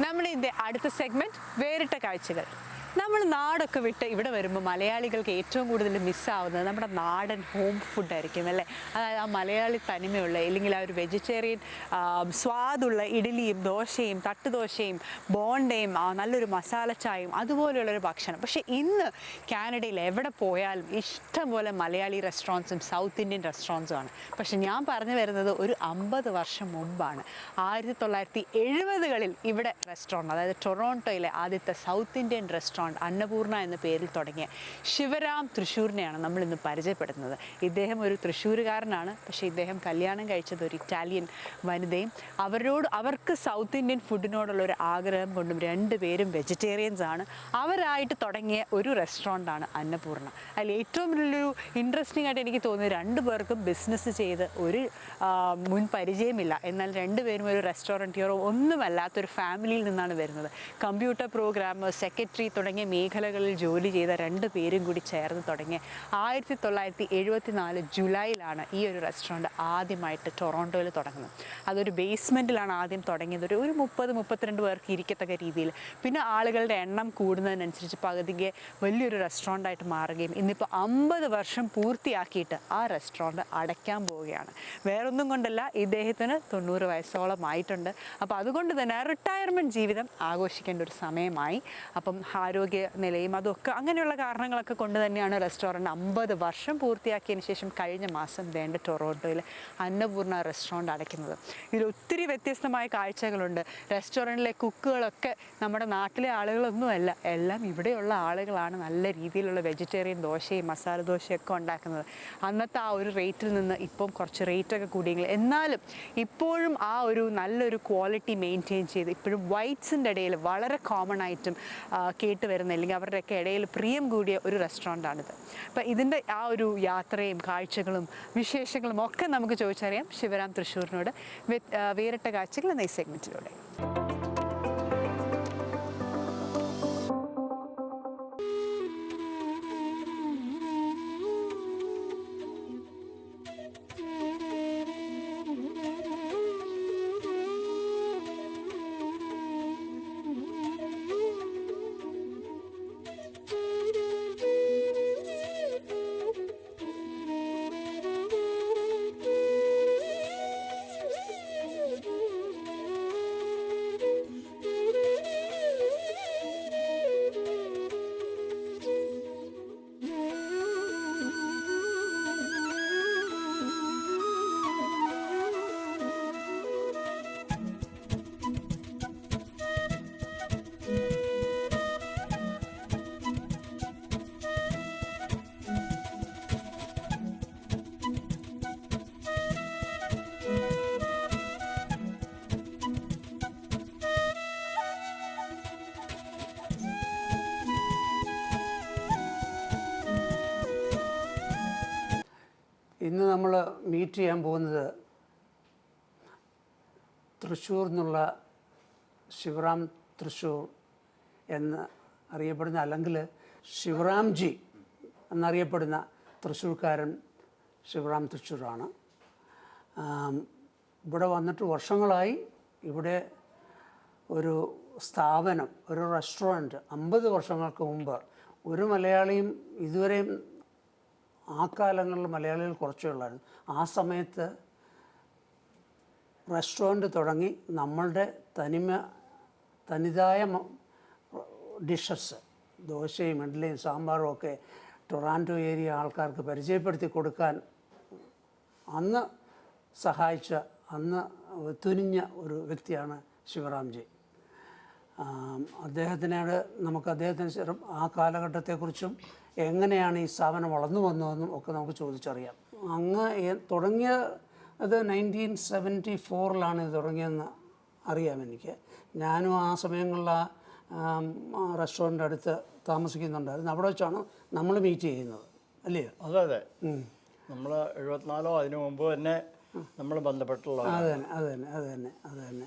നമ്മുടെ ഇതിന്റെ അടുത്ത സെഗ്മെന്റ് വേറിട്ട കാഴ്ചകൾ. നമ്മൾ നാടൊക്കെ വിട്ട് ഇവിടെ വരുമ്പോൾ മലയാളികൾക്ക് ഏറ്റവും കൂടുതൽ മിസ്സാവുന്നത് നമ്മുടെ നാടൻ ഹോം ഫുഡായിരിക്കും അല്ലേ? അതായത് ആ മലയാളി തനിമയുള്ള അല്ലെങ്കിൽ ആ ഒരു വെജിറ്റേറിയൻ സ്വാദുള്ള ഇഡലിയും ദോശയും തട്ടുദോശയും ബോണ്ടയും നല്ലൊരു മസാല ചായയും അതുപോലെയുള്ളൊരു ഭക്ഷണം. പക്ഷേ ഇന്ന് കാനഡയിൽ എവിടെ പോയാലും ഇഷ്ടംപോലെ മലയാളി റെസ്റ്റോറന്റ്സും സൗത്ത് ഇന്ത്യൻ റെസ്റ്റോറന്റ്സും ആണ്. പക്ഷേ ഞാൻ പറഞ്ഞു വരുന്നത് ഒരു അമ്പത് വർഷം മുമ്പാണ്. ആയിരത്തി തൊള്ളായിരത്തി എഴുപതുകളിൽ ഇവിടെ റെസ്റ്റോറന്റ് അതായത് ടൊറോണ്ടോയിലെ ആദ്യത്തെ സൗത്ത് ഇന്ത്യൻ റെസ്റ്റോറന്റ് അന്നപൂർണ എന്ന പേരിൽ തുടങ്ങിയ ശിവരാം തൃശ്ശൂരിനെയാണ് നമ്മൾ ഇന്ന് പരിചയപ്പെടുന്നത് ഇദ്ദേഹം ഒരു തൃശ്ശൂരുകാരനാണ് പക്ഷേ ഇദ്ദേഹം കല്യാണം കഴിച്ചത് ഒരു ഇറ്റാലിയൻ വനിതയും അവരോട് അവർക്ക് സൗത്ത് ഇന്ത്യൻ ഫുഡിനോടുള്ള ഒരു ആഗ്രഹം കൊണ്ടും രണ്ടുപേരും വെജിറ്റേറിയൻസ് ആണ്. അവരായിട്ട് തുടങ്ങിയ ഒരു റെസ്റ്റോറന്റാണ് അന്നപൂർണ. അതിൽ ഏറ്റവും വലിയൊരു ഇൻട്രസ്റ്റിംഗ് ആയിട്ട് എനിക്ക് തോന്നിയത് രണ്ട് പേർക്കും ബിസിനസ് ചെയ്ത് ഒരു മുൻ പരിചയമില്ല. എന്നാൽ രണ്ടുപേരും ഒരു റെസ്റ്റോറന്റിയറോ ഒന്നുമല്ലാത്തൊരു ഫാമിലിയിൽ നിന്നാണ് വരുന്നത്. കമ്പ്യൂട്ടർ പ്രോഗ്രാമർ സെക്രട്ടറി തുടങ്ങിയ മേഖലകളിൽ ജോലി ചെയ്ത രണ്ട് പേരും കൂടി ചേർന്ന് തുടങ്ങിയ ആയിരത്തി തൊള്ളായിരത്തി എഴുപത്തി നാല് ജൂലൈയിലാണ് ഈ ഒരു റെസ്റ്റോറന്റ് ആദ്യമായിട്ട് ടൊറോണ്ടോയിൽ തുടങ്ങുന്നത്. അതൊരു ബേസ്മെന്റിലാണ് ആദ്യം തുടങ്ങിയത്. ഒരു ഒരു മുപ്പത് മുപ്പത്തിരണ്ട് പേർക്ക് ഇരിക്കത്തക്ക രീതിയിൽ. പിന്നെ ആളുകളുടെ എണ്ണം കൂടുന്നതിനനുസരിച്ച് പകുതിക്ക് വലിയൊരു റെസ്റ്റോറന്റായിട്ട് മാറുകയും ഇന്നിപ്പോൾ അമ്പത് വർഷം പൂർത്തിയാക്കിയിട്ട് ആ റെസ്റ്റോറന്റ് അടയ്ക്കാൻ പോവുകയാണ്. വേറൊന്നും കൊണ്ടല്ല ഇദ്ദേഹത്തിന് തൊണ്ണൂറ് വയസ്സോളം ആയിട്ടുണ്ട് അപ്പോൾ അതുകൊണ്ട് തന്നെ റിട്ടയർമെന്റ് ജീവിതം ആഘോഷിക്കേണ്ട ഒരു സമയമായി. അപ്പം ആരോഗ്യ നിലയും അതൊക്കെ അങ്ങനെയുള്ള കാരണങ്ങളൊക്കെ കൊണ്ട് തന്നെയാണ് റെസ്റ്റോറന്റ് അമ്പത് വർഷം പൂർത്തിയാക്കിയതിന് ശേഷം കഴിഞ്ഞ മാസം വേണ്ട ടൊറോട്ടോയിൽ അന്നപൂർണ റെസ്റ്റോറന്റ് അടയ്ക്കുന്നത്. ഇതിൽ ഒത്തിരി വ്യത്യസ്തമായ കാഴ്ചകളുണ്ട്. റെസ്റ്റോറന്റിലെ കുക്കുകളൊക്കെ നമ്മുടെ നാട്ടിലെ ആളുകളൊന്നുമല്ല എല്ലാം ഇവിടെയുള്ള ആളുകളാണ് നല്ല രീതിയിലുള്ള വെജിറ്റേറിയൻ ദോശയും മസാല ദോശയൊക്കെ ഉണ്ടാക്കുന്നത്. അന്നത്തെ ആ ഒരു റേറ്റിൽ നിന്ന് ഇപ്പം കുറച്ച് റേറ്റൊക്കെ കൂടിയെങ്കിൽ എന്നാലും ഇപ്പോഴും ആ ഒരു നല്ലൊരു ക്വാളിറ്റി മെയിന്റെയിൻ ചെയ്ത് ഇപ്പോഴും വൈറ്റ്സിന്റെ ഇടയിൽ വളരെ കോമൺ ആയിട്ടും ആ, കേട്ട് വരുന്ന അല്ലെങ്കിൽ അവരുടെയൊക്കെ ഇടയിൽ പ്രിയം കൂടിയ ഒരു റെസ്റ്റോറന്റാണിത്. അപ്പം ഇതിന്റെ ആ ഒരു യാത്രയും കാഴ്ചകളും വിശേഷങ്ങളും ഒക്കെ നമുക്ക് ചോദിച്ചറിയാം. ശിവരാം തൃശ്ശൂരിനോട്. വേറിട്ട കാഴ്ചകൾ എന്ന ഈ സെഗ്മെന്റിലൂടെ ഇന്ന് നമ്മൾ മീറ്റ് ചെയ്യാൻ പോകുന്നത് തൃശ്ശൂർ എന്നുള്ള ശിവറാം തൃശ്ശൂർ എന്ന് അറിയപ്പെടുന്ന അല്ലെങ്കിൽ ശിവറാംജി എന്നറിയപ്പെടുന്ന തൃശ്ശൂർക്കാരൻ ശിവറാം തൃശ്ശൂരാണ്. ഇവിടെ വന്നിട്ട് വർഷങ്ങളായി ഇവിടെ ഒരു സ്ഥാപനം ഒരു റെസ്റ്റോറന്റ് അമ്പത് വർഷങ്ങൾക്ക് മുമ്പ് ഒരു മലയാളിയും ഇതുവരെയും ആ കാലങ്ങളിൽ മലയാളികൾ കുറച്ചേ ഉള്ളായിരുന്നു. ആ സമയത്ത് റെസ്റ്റോറന്റ് തുടങ്ങി നമ്മളുടെ തനിമ തനിതായ ഡിഷസ് ദോശയും ഇഡ്ഡലിയും സാമ്പാറും ഒക്കെ ടൊറാന്റോ ഏരിയ ആൾക്കാർക്ക് പരിചയപ്പെടുത്തി കൊടുക്കാൻ അന്ന് സഹായിച്ച അന്ന് തുനിഞ്ഞ ഒരു വ്യക്തിയാണ് ശിവറാംജി. അദ്ദേഹത്തിനോട് നമുക്ക് അദ്ദേഹത്തിന് ആ കാലഘട്ടത്തെക്കുറിച്ചും എങ്ങനെയാണ് ഈ സ്ഥാപനം വളർന്നു വന്നതെന്നും ഒക്കെ നമുക്ക് ചോദിച്ചറിയാം. അങ്ങ് തുടങ്ങിയ അത് നയന്റീൻ സെവന്റി ഫോറിലാണ് ഇത് തുടങ്ങിയതെന്ന് അറിയാം എനിക്ക്. ഞാനും ആ സമയങ്ങളിൽ ആ റെസ്റ്റോറന്റ് അടുത്ത് താമസിക്കുന്നുണ്ടായിരുന്നു. അവിടെ വെച്ചാണ് നമ്മൾ മീറ്റ് ചെയ്യുന്നത് അല്ലേ? അതെ അതെ. നമ്മൾ എഴുപത്തിനാലോ അതിനു മുമ്പ് തന്നെ നമ്മൾ ബന്ധപ്പെട്ടുള്ള അത് തന്നെ അത് തന്നെ അത് തന്നെ അത് തന്നെ.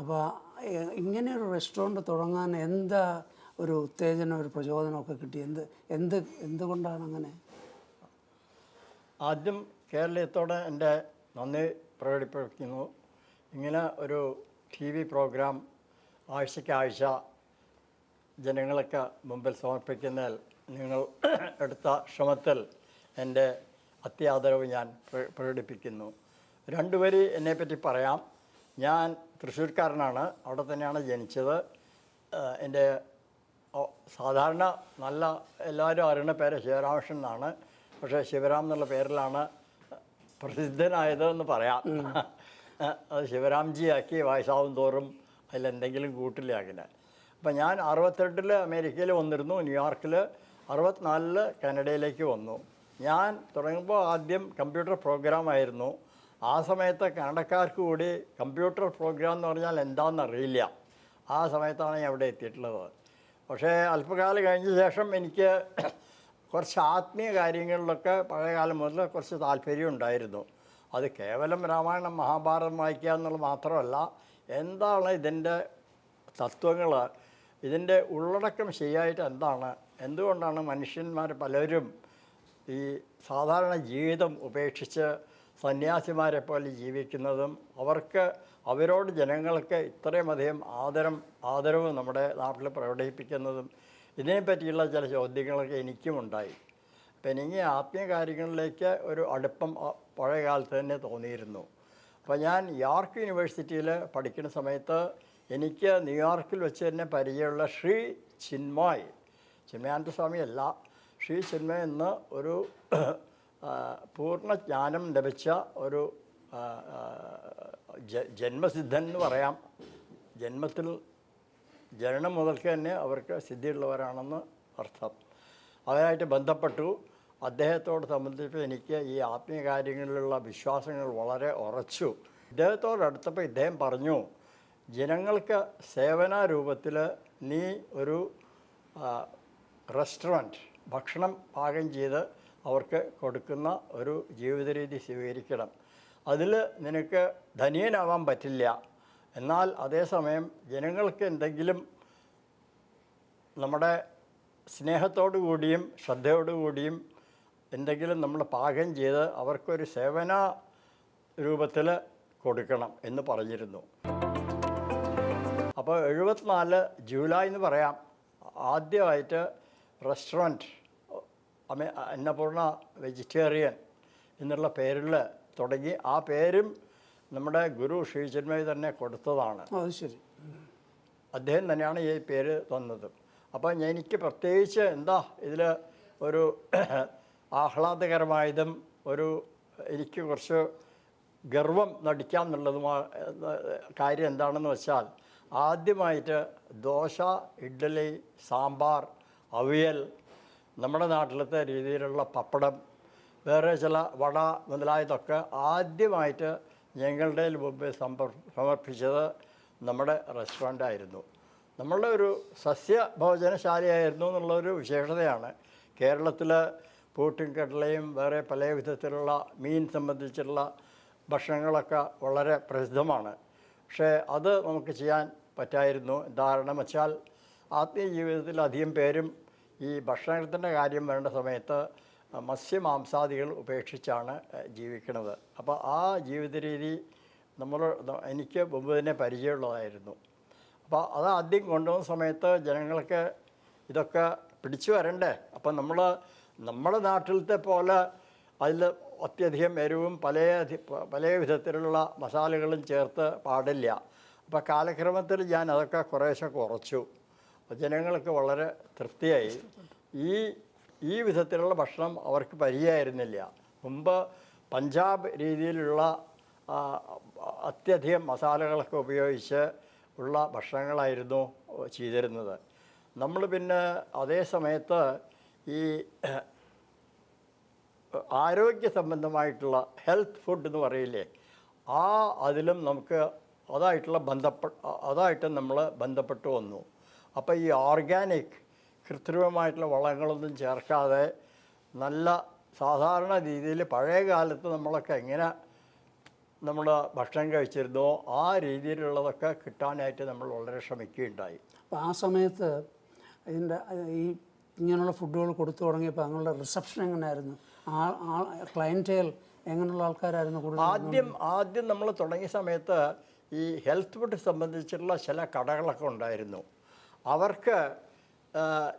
അപ്പോൾ ഇങ്ങനെ ഒരു റെസ്റ്റോറന്റ് തുടങ്ങാൻ എന്താ ഒരു ഉത്തേജനം ഒരു പ്രചോദനമൊക്കെ കിട്ടി? എന്ത് എന്ത് എന്തുകൊണ്ടാണ് അങ്ങനെ? ആദ്യം കേരളീയത്തോടെ എന്റെ നന്ദി പ്രകടിപ്പിക്കുന്നു. ഇങ്ങനെ ഒരു ടി വി പ്രോഗ്രാം ആഴ്ചയ്ക്കാഴ്ച ജനങ്ങളൊക്കെ മുമ്പിൽ സമർപ്പിക്കുന്നതിൽ നിങ്ങൾ എടുത്ത ശ്രമത്തിൽ എന്റെ അത്യാദരവ് ഞാൻ പ്ര- പ്രകടിപ്പിക്കുന്നു. രണ്ടുപേര് എന്നെപ്പറ്റി പറയാം. ഞാൻ തൃശ്ശൂർക്കാരനാണ്. അവിടെ തന്നെയാണ് ജനിച്ചത്. എന്റെ സാധാരണ നല്ല എല്ലാവരും അറിയുന്ന പേര് ശിവരാമകൃഷ്ണൻ എന്നാണ്. പക്ഷേ ശിവരാം എന്നുള്ള പേരിലാണ് പ്രസിദ്ധനായത് എന്ന് പറയാം. അത് ശിവരാംജി ആക്കി വയസ്സാവും തോറും അതിലെന്തെങ്കിലും കൂട്ടില്ല അങ്ങനെ അപ്പം ഞാൻ അറുപത്തെട്ടിൽ അമേരിക്കയിൽ വന്നിരുന്നു ന്യൂയോർക്കിൽ അറുപത്തിനാലിൽ കാനഡയിലേക്ക് വന്നു. ഞാൻ തുടങ്ങുമ്പോൾ ആദ്യം കമ്പ്യൂട്ടർ പ്രോഗ്രാം ആയിരുന്നു ആ സമയത്ത് കന്നഡക്കാർക്ക് കൂടി കമ്പ്യൂട്ടർ പ്രോഗ്രാം എന്ന് പറഞ്ഞാൽ എന്താണെന്ന് അറിയില്ല ആ സമയത്താണ് ഞാൻ അവിടെ എത്തിയിട്ടുള്ളത്. പക്ഷേ അല്പകാലം കഴിഞ്ഞ ശേഷം എനിക്ക് കുറച്ച് ആത്മീയ കാര്യങ്ങളിലൊക്കെ പഴയകാലം മുതൽ കുറച്ച് താല്പര്യം ഉണ്ടായിരുന്നു. അത് കേവലം രാമായണം മഹാഭാരതം വായിക്കുക എന്നുള്ളത് മാത്രമല്ല എന്താണ് ഇതിന്റെ തത്വങ്ങൾ ഇതിന്റെ ഉള്ളടക്കം ശരിയായിട്ട് എന്താണ് എന്തുകൊണ്ടാണ് മനുഷ്യന്മാർ പലരും ഈ സാധാരണ ജീവിതം ഉപേക്ഷിച്ച് സന്യാസിമാരെ പോലെ ജീവിക്കുന്നതും അവർക്ക് അവരോട് ജനങ്ങൾക്ക് ഇത്രയും അധികം ആദരം ആദരവ് നമ്മുടെ നാട്ടിൽ പ്രകടിപ്പിക്കുന്നതും ഇതിനെപ്പറ്റിയുള്ള ചില ചോദ്യങ്ങളൊക്കെ എനിക്കും ഉണ്ടായി അപ്പം എനിക്ക് ആത്മീയ കാര്യങ്ങളിലേക്ക് ഒരു അടുപ്പം പഴയ കാലത്ത് തന്നെ തോന്നിയിരുന്നു. അപ്പോൾ ഞാൻ യോർക്ക് യൂണിവേഴ്സിറ്റിയിൽ പഠിക്കുന്ന സമയത്ത് എനിക്ക് ന്യൂയോർക്കിൽ വെച്ച് തന്നെ പരിചയമുള്ള ശ്രീ ചിന്മായ് ചിന്മയാനന്ദ സ്വാമിയല്ല ശ്രീ ചിന്മയ് എന്ന ഒരു പൂർണ ജ്ഞാനം ലഭിച്ച ഒരു ജന്മസിദ്ധൻ എന്ന് പറയാം. ജന്മത്തിൽ ജനനം മുതൽക്ക് തന്നെ അവർക്ക് സിദ്ധിയുള്ളവരാണെന്ന് അർത്ഥം. അവരായിട്ട് ബന്ധപ്പെട്ടു. അദ്ദേഹത്തോട് സംബന്ധിച്ച് എനിക്ക് ഈ ആത്മീയ കാര്യങ്ങളിലുള്ള വിശ്വാസങ്ങൾ വളരെ ഉറച്ചു. ഇദ്ദേഹത്തോടടുത്തപ്പോൾ ഇദ്ദേഹം പറഞ്ഞു ജനങ്ങൾക്ക് സേവന രൂപത്തിൽ നീ ഒരു റെസ്റ്റോറന്റ് ഭക്ഷണം പാകം ചെയ്ത് അവർക്ക് കൊടുക്കുന്ന ഒരു ജീവിത രീതി സ്വീകരിക്കണം. അതിൽ നിനക്ക് ധനിയനാവാൻ പറ്റില്ല. എന്നാൽ അതേസമയം ജനങ്ങൾക്ക് എന്തെങ്കിലും നമ്മുടെ സ്നേഹത്തോടു കൂടിയും ശ്രദ്ധയോടു കൂടിയും എന്തെങ്കിലും നമ്മൾ പാകം ചെയ്ത് അവർക്കൊരു സേവന രൂപത്തിൽ കൊടുക്കണം എന്ന് പറഞ്ഞിരുന്നു. അപ്പോൾ എഴുപത്തിനാല് ജൂലൈ എന്ന് പറയാം. ആദ്യമായിട്ട് റെസ്റ്റോറന്റ് അമേ അന്നപൂർണ വെജിറ്റേറിയൻ എന്നുള്ള പേരിൽ തുടങ്ങി. ആ പേരും നമ്മുടെ ഗുരു ശ്രീചന്മയി തന്നെ കൊടുത്തതാണ്. അത് ശരി. അദ്ദേഹം തന്നെയാണ് ഈ പേര് തന്നത്. അപ്പോൾ ഞാൻ- എനിക്ക് പ്രത്യേകിച്ച് എന്താ ഇതിൽ ഒരു ആഹ്ലാദകരമായതും ഒരു എനിക്ക് കുറച്ച് ഗർവം നടിക്കാം എന്നുള്ളതുമാ കാര്യം എന്താണെന്ന് വെച്ചാൽ ആദ്യമായിട്ട് ദോശ ഇഡ്ഡലി സാമ്പാർ അവിയൽ നമ്മുടെ നാട്ടിലത്തെ രീതിയിലുള്ള പപ്പടം വേറെ ചില വട മുതലായതൊക്കെ ആദ്യമായിട്ട് ഞങ്ങളുടെ മുമ്പ് സമ്പർ സമർപ്പിച്ചത് നമ്മുടെ റെസ്റ്റോറന്റ് ആയിരുന്നു നമ്മളുടെ ഒരു സസ്യ ഭോജനശാലയായിരുന്നു എന്നുള്ളൊരു വിശേഷതയാണ്. കേരളത്തിൽ പൂട്ടും കടലയും വേറെ പല വിധത്തിലുള്ള മീൻ സംബന്ധിച്ചുള്ള ഭക്ഷണങ്ങളൊക്കെ വളരെ പ്രസിദ്ധമാണ്. പക്ഷേ അത് നമുക്ക് ചെയ്യാൻ പറ്റായിരുന്നു. ധാരണ വെച്ചാൽ ആത്മീയ ജീവിതത്തിൽ അധികം പേരും ഈ ഭക്ഷണത്തിന്റെ കാര്യം വരേണ്ട സമയത്ത് മത്സ്യമാംസാദികൾ ഉപേക്ഷിച്ചാണ് ജീവിക്കുന്നത്. അപ്പോൾ ആ ജീവിത രീതി നമ്മൾ എനിക്ക് മുമ്പ് തന്നെ പരിചയമുള്ളതായിരുന്നു. അപ്പോൾ അത് ആദ്യം കൊണ്ടുവന്ന സമയത്ത് ജനങ്ങൾക്ക് ഇതൊക്കെ പിടിച്ചു വരണ്ടേ? അപ്പം നമ്മൾ നമ്മുടെ നാട്ടിലത്തെ പോലെ അതിൽ അത്യധികം എരിവും പല പല വിധത്തിലുള്ള മസാലകളും ചേർത്ത് പാടില്ല. അപ്പോൾ കാലക്രമത്തിൽ ഞാൻ അതൊക്കെ കുറേശ്ശെ കുറച്ചു. അപ്പോൾ ജനങ്ങൾക്ക് വളരെ തൃപ്തിയായി. ഈ ഈ വിധത്തിലുള്ള ഭക്ഷണം അവർക്ക് പരിചയമായിരുന്നില്ല. മുമ്പ് പഞ്ചാബ് രീതിയിലുള്ള അത്യധികം മസാലകളൊക്കെ ഉപയോഗിച്ച് ഉള്ള ഭക്ഷണങ്ങളായിരുന്നു ചെയ്തിരുന്നത്. നമ്മൾ പിന്നെ അതേ സമയത്ത് ഈ ആരോഗ്യ സംബന്ധമായിട്ടുള്ള ഹെൽത്ത് ഫുഡ് എന്ന് പറയില്ലേ ആ അതിലും നമുക്ക് അതായിട്ടുള്ള ബന്ധപ്പെട്ട് അതായിട്ട് നമ്മൾ ബന്ധപ്പെട്ട് വന്നു. അപ്പോൾ ഈ ഓർഗാനിക് കൃത്രിമമായിട്ടുള്ള വളങ്ങളൊന്നും ചേർക്കാതെ നല്ല സാധാരണ രീതിയിൽ പഴയ കാലത്ത് നമ്മളൊക്കെ എങ്ങനെ നമ്മൾ ഭക്ഷണം കഴിച്ചിരുന്നോ ആ രീതിയിലുള്ളതൊക്കെ കിട്ടാനായിട്ട് നമ്മൾ വളരെ ശ്രമിക്കുകയുണ്ടായി. അപ്പോൾ ആ സമയത്ത് ഇതിന്റെ ഈ ഇങ്ങനെയുള്ള ഫുഡുകൾ കൊടുത്തു തുടങ്ങിയപ്പോൾ അങ്ങനെയുള്ള റിസപ്ഷൻ എങ്ങനെയായിരുന്നു? ആ ആ ക്ലയന്റേൽ എങ്ങനെയുള്ള ആൾക്കാരായിരുന്നു കൂടുതൽ ആദ്യം ആദ്യം നമ്മൾ തുടങ്ങിയ സമയത്ത് ഈ ഹെൽത്ത് ഫുഡ് സംബന്ധിച്ചിട്ടുള്ള ചില കടകളൊക്കെ ഉണ്ടായിരുന്നു. അവർക്ക്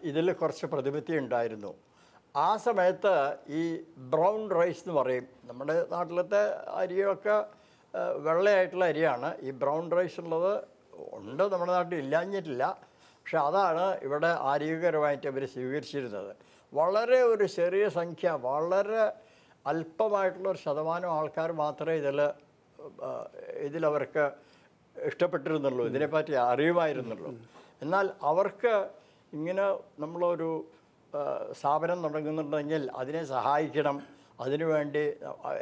ഇതിൽ കുറച്ച് പ്രതിപത്തി ഉണ്ടായിരുന്നു. ആ സമയത്ത് ഈ ബ്രൗൺ റൈസ് എന്ന് പറയും നമ്മുടെ നാട്ടിലത്തെ അരിയൊക്കെ വെള്ളയായിട്ടുള്ള അരിയാണ്. ഈ ബ്രൗൺ റൈസ് ഉള്ളത് ഉണ്ട് നമ്മുടെ നാട്ടിൽ ഇല്ലാഞ്ഞിട്ടില്ല. പക്ഷെ അതാണ് ഇവിടെ ആരോഗ്യകരമായിട്ട് അവർ സ്വീകരിച്ചിരുന്നത്. വളരെ ഒരു ചെറിയ സംഖ്യ വളരെ അല്പമായിട്ടുള്ള ഒരു ശതമാനം ആൾക്കാർ മാത്രമേ ഇതിൽ ഇതിലവർക്ക് ഇഷ്ടപ്പെട്ടിരുന്നുള്ളൂ. ഇതിനെപ്പറ്റി അറിയുമായിരുന്നുള്ളൂ. എന്നാൽ അവർക്ക് ഇങ്ങനെ നമ്മളൊരു സ്ഥാപനം തുടങ്ങുന്നുണ്ടെങ്കിൽ അതിനെ സഹായിക്കണം അതിനുവേണ്ടി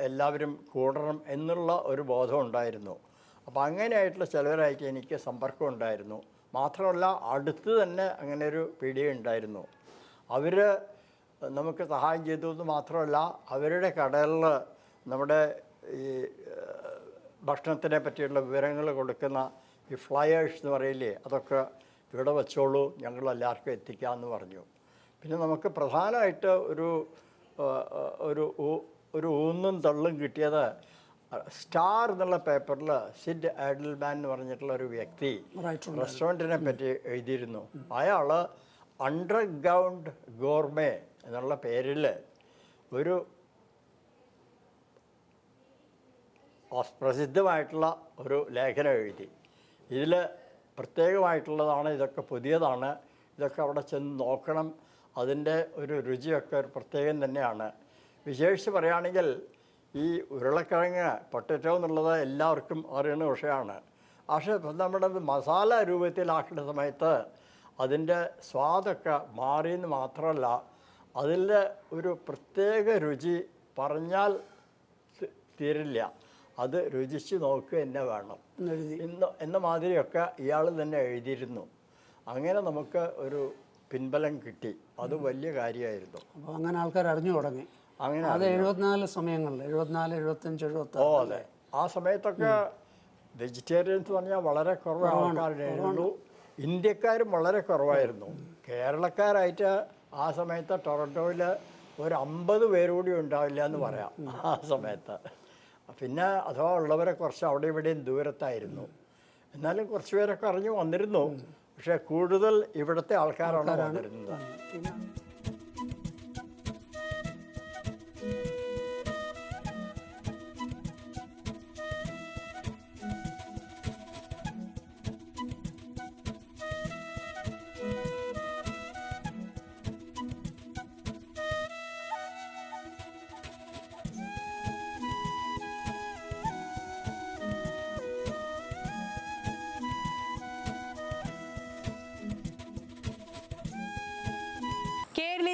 എല്ലാവരും കൂടണം എന്നുള്ള ഒരു ബോധം ഉണ്ടായിരുന്നു. അപ്പോൾ അങ്ങനെയായിട്ടുള്ള ചിലവരായിട്ട് എനിക്ക് സമ്പർക്കം ഉണ്ടായിരുന്നു. മാത്രമല്ല അടുത്ത് തന്നെ അങ്ങനെ ഒരു പീഡിക ഉണ്ടായിരുന്നു. അവർ നമുക്ക് സഹായം ചെയ്തു എന്ന് മാത്രമല്ല അവരുടെ കടകളിൽ നമ്മുടെ ഈ ഭക്ഷണത്തിനെ പറ്റിയുള്ള വിവരങ്ങൾ കൊടുക്കുന്ന ഈ ഫ്ലയേഴ്സ് എന്ന് പറയില്ലേ അതൊക്കെ ഇവിടെ വെച്ചോളൂ ഞങ്ങൾ എല്ലാവർക്കും എത്തിക്കാമെന്ന് പറഞ്ഞു. പിന്നെ നമുക്ക് പ്രധാനമായിട്ട് ഒരു ഒരു ഒരു ഊന്നും തള്ളും കിട്ടിയത് സ്റ്റാർ എന്നുള്ള പേപ്പറിൽ സിഡ് ആഡിൽമാൻ എന്ന് പറഞ്ഞിട്ടുള്ള ഒരു വ്യക്തി റൈറ്റ് റെസ്റ്റോറന്റിനെ പറ്റി എഴുതിയിരുന്നു. അയാൾ അണ്ടർഗ്രൗണ്ട് ഗോർമേ എന്നുള്ള പേരിൽ ഒരു പ്രസിദ്ധമായിട്ടുള്ള ഒരു ലേഖനം എഴുതി. ഇതിൽ പ്രത്യേകമായിട്ടുള്ളതാണ് ഇതൊക്കെ പുതിയതാണ് ഇതൊക്കെ അവിടെ ചെന്ന് നോക്കണം അതിന്റെ ഒരു രുചിയൊക്കെ ഒരു പ്രത്യേകം തന്നെയാണ്. വിശേഷിച്ച് പറയുകയാണെങ്കിൽ ഈ ഉരുളക്കിഴങ്ങ് പൊട്ടറ്റോ എന്നുള്ളത് എല്ലാവർക്കും അറിയുന്ന വിഷയമാണ്. പക്ഷേ നമ്മുടെ മസാല രൂപത്തിലാക്കുന്ന സമയത്ത് അതിന്റെ സ്വാദൊക്കെ മാറിയെന്ന് മാത്രമല്ല അതിന്റെ ഒരു പ്രത്യേക രുചി പറഞ്ഞാൽ തീരില്ല. അത് രുചിച്ച് നോക്കുക തന്നെ വേണം. എന്ന ഇന്ന് എന്ന മാതിരിയൊക്കെ ഇയാൾ തന്നെ എഴുതിയിരുന്നു. അങ്ങനെ നമുക്ക് ഒരു പിൻബലം കിട്ടി. അത് വലിയ കാര്യമായിരുന്നു അപ്പോൾ അങ്ങനെ ആൾക്കാർ അറിഞ്ഞു തുടങ്ങി. അങ്ങനെ അത് എഴുപത്തിനാല് സമയങ്ങളിൽ എഴുപത്തിനാല് എഴുപത്തഞ്ച് എഴുപത്തി ഓ അതെ. ആ സമയത്തൊക്കെ വെജിറ്റേറിയൻസ് പറഞ്ഞാൽ വളരെ കുറവ് ആൾക്കാരുണ്ടായിരുന്നുള്ളൂ ഇന്ത്യക്കാരും വളരെ കുറവായിരുന്നു. കേരളക്കാരായിട്ട് ആ സമയത്ത് ടൊറന്റോയിൽ ഒരു അമ്പത് പേരുകൂടി ഉണ്ടാവില്ല എന്ന് പറയാം. ആ സമയത്ത്. പിന്നെ അഥവാ ഉള്ളവരെ കുറച്ച് അവിടെ ഇവിടെയും ദൂരത്തായിരുന്നു. എന്നാലും കുറച്ച് പേരൊക്കെ അറിഞ്ഞു വന്നിരുന്നു. പക്ഷേ കൂടുതൽ ഇവിടുത്തെ ആൾക്കാരാണ് വന്നിരുന്നത്.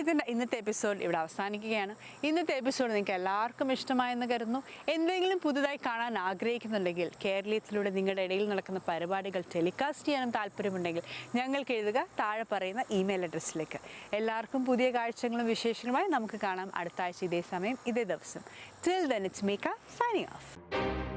കേരളീയത്തിന്റെ ഇന്നത്തെ എപ്പിസോഡ് ഇവിടെ അവസാനിക്കുകയാണ്. ഇന്നത്തെ എപ്പിസോഡ് നിങ്ങൾക്ക് എല്ലാവർക്കും ഇഷ്ടമായെന്ന് കരുതുന്നു. എന്തെങ്കിലും പുതുതായി കാണാൻ ആഗ്രഹിക്കുന്നുണ്ടെങ്കിൽ കേരളീയത്തിലൂടെ നിങ്ങളുടെ ഇടയിൽ നടക്കുന്ന പരിപാടികൾ ടെലികാസ്റ്റ് ചെയ്യാനും താല്പര്യമുണ്ടെങ്കിൽ ഞങ്ങൾക്ക് എഴുതുക താഴെ പറയുന്ന ഇമെയിൽ അഡ്രസ്സിലേക്ക് എല്ലാവർക്കും പുതിയ കാഴ്ചകളും വിശേഷങ്ങളുമായി നമുക്ക് കാണാം അടുത്ത ആഴ്ച ഇതേ സമയം ഇതേ ദിവസം. Till then it's Meeka signing off